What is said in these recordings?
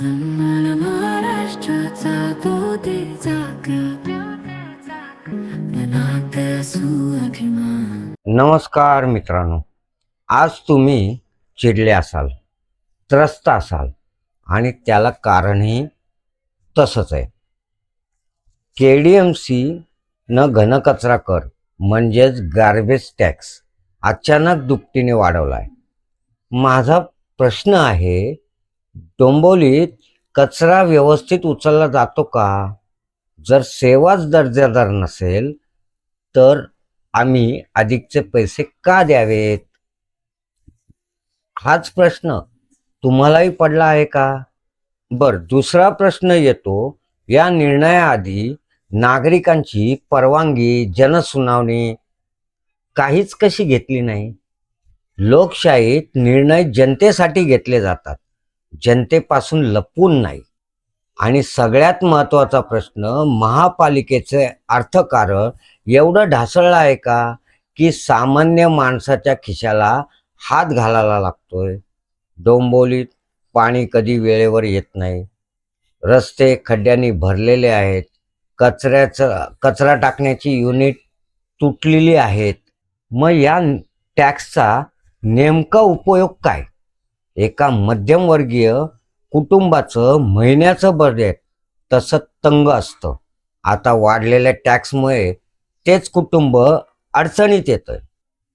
मला महाराष्ट्राचा दुधीचा नमस्कार मित्रांनो आज तुम्ही चिडले असाल त्रस्त असाल आणि त्याला कारणही तसंच आहे. के डी एम सी न घनकचरा कर म्हणजेच गार्बेज टॅक्स अचानक दुपटीने वाढवला आहे माझा प्रश्न आहे डोंबोलीत कचरा व्यवस्थित उचलला जातो का? जर सेवाच दर्जादार नसेल तर आम्ही अधिकचे पैसे का द्यावेत? हाच प्रश्न तुम्हालाही पडला आहे का? बर दुसरा प्रश्न येतो. या निर्णयाआधी नागरिकांची परवानगी जनसुनावणी काहीच कशी घेतली नाही? लोकशाहीत निर्णय जनतेसाठी घेतले जातात. जनतेपासून लपून नाही. आणि सगळ्यात महत्त्वाचा प्रश्न महापालिकेचे अर्थकारण एवढं ढासळलं आहे का की सामान्य माणसाच्या खिशाला हात घालायला लागतोय? डोंबोलीत पाणी कधी वेळेवर येत नाही. रस्ते खड्ड्यांनी भरलेले आहेत. कचऱ्याचं कचरा टाकण्याची युनिट तुटलेली आहेत. मग या टॅक्सचा नेमका उपयोग काय? एका मध्यमवर्गीय कुटुंबाचं महिन्याचं बजेट तसं तंग असतं. आता वाढलेल्या टॅक्समुळे तेच कुटुंब अडचणीत येतं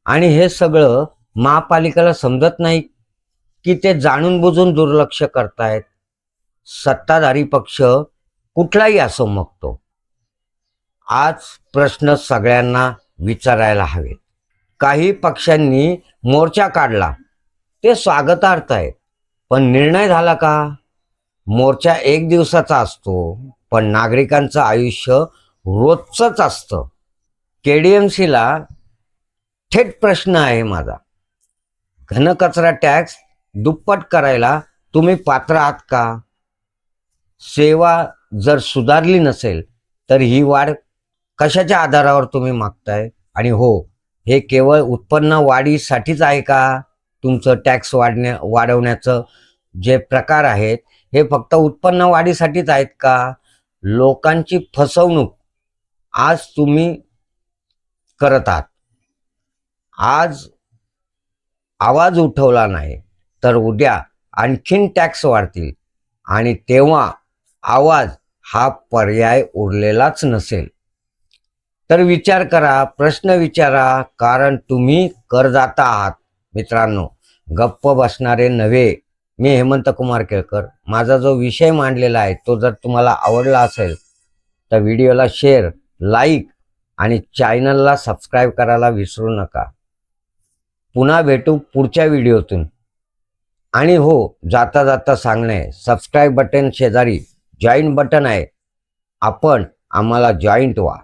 आणि हे सगळं महापालिकेला समजत नाही की ते जाणून बुजून दुर्लक्ष करतायत. सत्ताधारी पक्ष कुठलाही असो मग तो आज प्रश्न सगळ्यांना विचारायला हवेत. काही पक्षांनी मोर्चा काढला. ते स्वागतार्थ आहेत. पण निर्णय झाला का? मोर्चा एक दिवसाचा असतो पण नागरिकांचं आयुष्य रोजचंच असतं. के डी एम सीला थेट प्रश्न आहे माझा. घनकचरा टॅक्स दुप्पट करायला तुम्ही पात्र आहात का? सेवा जर सुधारली नसेल तर ही वाढ कशाच्या आधारावर तुम्ही मागताय? आणि हो हे केवळ उत्पन्न वाढीसाठीच आहे का? तुमचं टॅक्स वाढण्या वाढवण्याचं जे प्रकार आहेत हे फक्त उत्पन्न वाढीसाठीच आहेत का? लोकांची फसवणूक आज तुम्ही करत आहात. आज आवाज उठवला नाही तर उद्या आणखीन टॅक्स वाढतील आणि तेव्हा आवाज हा पर्याय उरलेलाच नसेल. तर विचार करा प्रश्न विचारा कारण तुम्ही करदाता आहात. मित्रांनो गप्प बसणारे नव्हे. मी हेमंत कुमार केळकर. माझा जो विषय मांडलेला आहे तो जर तुम्हाला आवडला असेल तर व्हिडिओला शेअर लाईक आणि चॅनलला सबस्क्राईब करायला विसरू नका. पुन्हा भेटू पुढच्या व्हिडिओतून. आणि हो जाता जाता सांगणे सबस्क्राईब बटन शेजारी जॉईंट बटन आहे. आपण आम्हाला जॉईंट व्हा.